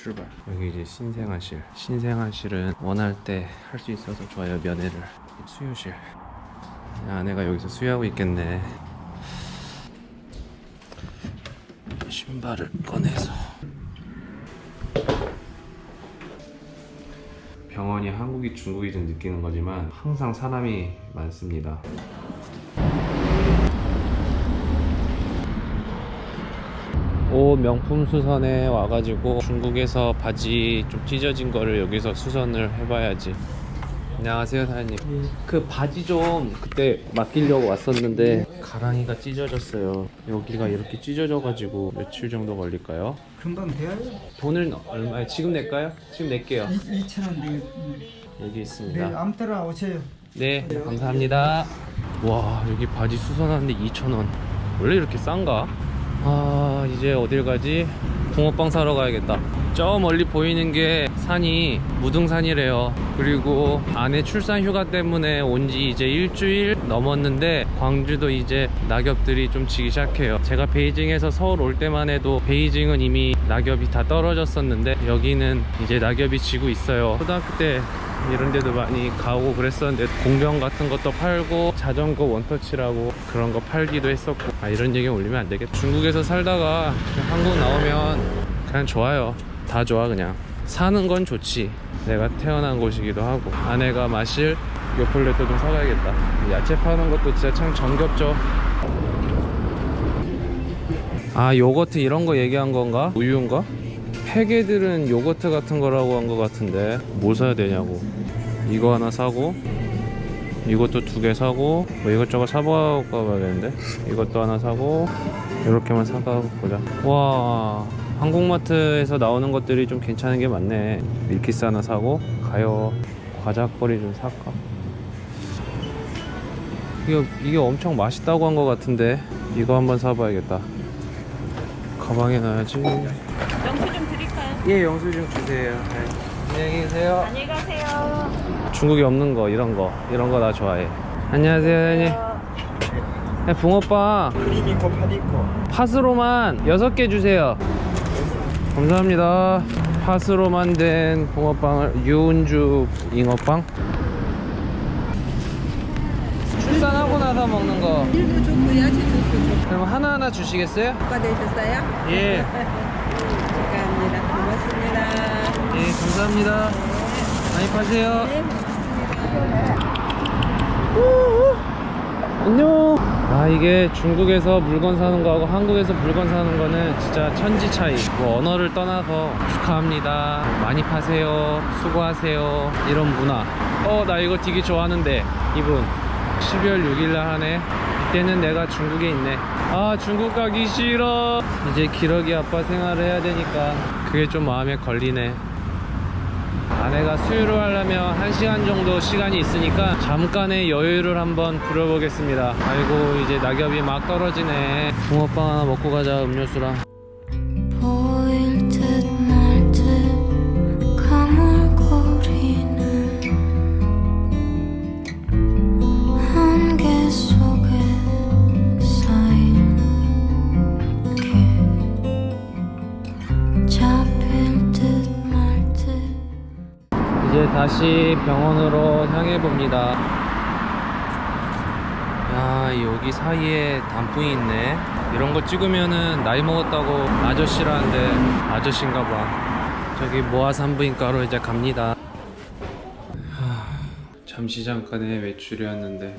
출발. 여기 이제 신생아실. 신생아실은 원할 때 할 수 있어서 좋아요. 면회를. 수유실. 아내가 여기서 수유하고 있겠네. 신발을 꺼내서. 병원이 한국이 중국이 좀 느끼는 거지만 항상 사람이 많습니다. 옷 명품 수선에 와가지고 중국에서 바지 좀 찢어진 거를 여기서 수선을 해봐야지. 안녕하세요 사장님. 그 바지 좀 그때 맡기려고 왔었는데 가랑이가 찢어졌어요. 여기가 이렇게 찢어져가지고 며칠 정도 걸릴까요? 금방 돼요? 돈을 얼마에 지금 낼까요? 지금 낼게요. 2,000원 되겠 여기 네, 있습니다. 아무 때나 오세요. 네, 감사합니다. 와, 여기 바지 수선하는데 2,000원. 원래 이렇게 싼가? 아, 이제 어딜 가지? 붕어빵 사러 가야겠다. 저 멀리 보이는 게 산이 무등산이래요. 그리고 아내 출산 휴가 때문에 온 지 이제 일주일 넘었는데 광주도 이제 낙엽들이 좀 지기 시작해요. 제가 베이징에서 서울 올 때만 해도 베이징은 이미 낙엽이 다 떨어졌었는데 여기는 이제 낙엽이 지고 있어요. 초등학교 때 이런 데도 많이 가고 그랬었는데 공병 같은 것도 팔고 자전거 원터치라고 그런 거 팔기도 했었고. 아 이런 얘기 올리면 안 되겠다. 중국에서 살다가 한국 나오면 그냥 좋아요. 다 좋아 그냥. 사는 건 좋지. 내가 태어난 곳이기도 하고. 아내가 마실 요플레도 좀 사가야겠다. 야채 파는 것도 진짜 참 정겹죠? 아 요거트 이런 거 얘기한 건가? 우유인가? 팩애들은 요거트 같은 거라고 한거 같은데 뭐 사야 되냐고. 이거 하나 사고 이것도 두 개 사고 뭐 이것저것 사봐 가야겠는데 이것도 하나 사고 이렇게만 사가 보자. 와 한국마트에서 나오는 것들이 좀 괜찮은 게 많네. 밀키스 하나 사고 가요. 과자거리 좀 살까 이거 이게 엄청 맛있다고 한거 같은데 이거 한번 사봐야겠다 가방에 넣어야지 영수 좀 드릴까요? 예, 영수증 주세요. 네. 안녕히 계세요. 안녕히 가세요. 중국에 없는 거, 이런 거. 이런 거 나 좋아해. 안녕하세요, 사장님. 네, 붕어빵 크림 있고 팥 있고. 팥으로만 6개 주세요. 감사합니다. 팥으로 만든 붕어빵을 유은주 잉어빵. 나서 먹는 거. 일도 좋고 야채 좋고 그럼 하나하나 주시겠어요? 효과 되셨어요? 예. 축하합니다. 고맙습니다. 예, 감사합니다. 많이 파세요. 네, 안녕. 아 이게 중국에서 물건 사는 거하고 한국에서 물건 사는 거는 진짜 천지 차이. 뭐 언어를 떠나서 축하합니다. 많이 파세요. 수고하세요. 이런 문화. 어 나 이거 되게 좋아하는데 이분 12월 6일 날 하네. 이때는 내가 중국에 있네. 아 중국 가기 싫어. 이제 기러기 아빠 생활을 해야 되니까 그게 좀 마음에 걸리네. 아내가 수유를 하려면 1시간 정도 시간이 있으니까 잠깐의 여유를 한번 부려보겠습니다 아이고 이제 낙엽이 막 떨어지네 붕어빵 하나 먹고 가자 음료수랑 다시 병원으로 향해 봅니다. 야 여기 사이에 단풍이 있네. 이런 거 찍으면은 나이 먹었다고 아저씨라는데 아저씨인가 봐. 저기 모아 산부인과로 이제 갑니다. 하, 잠시 잠깐의 외출이었는데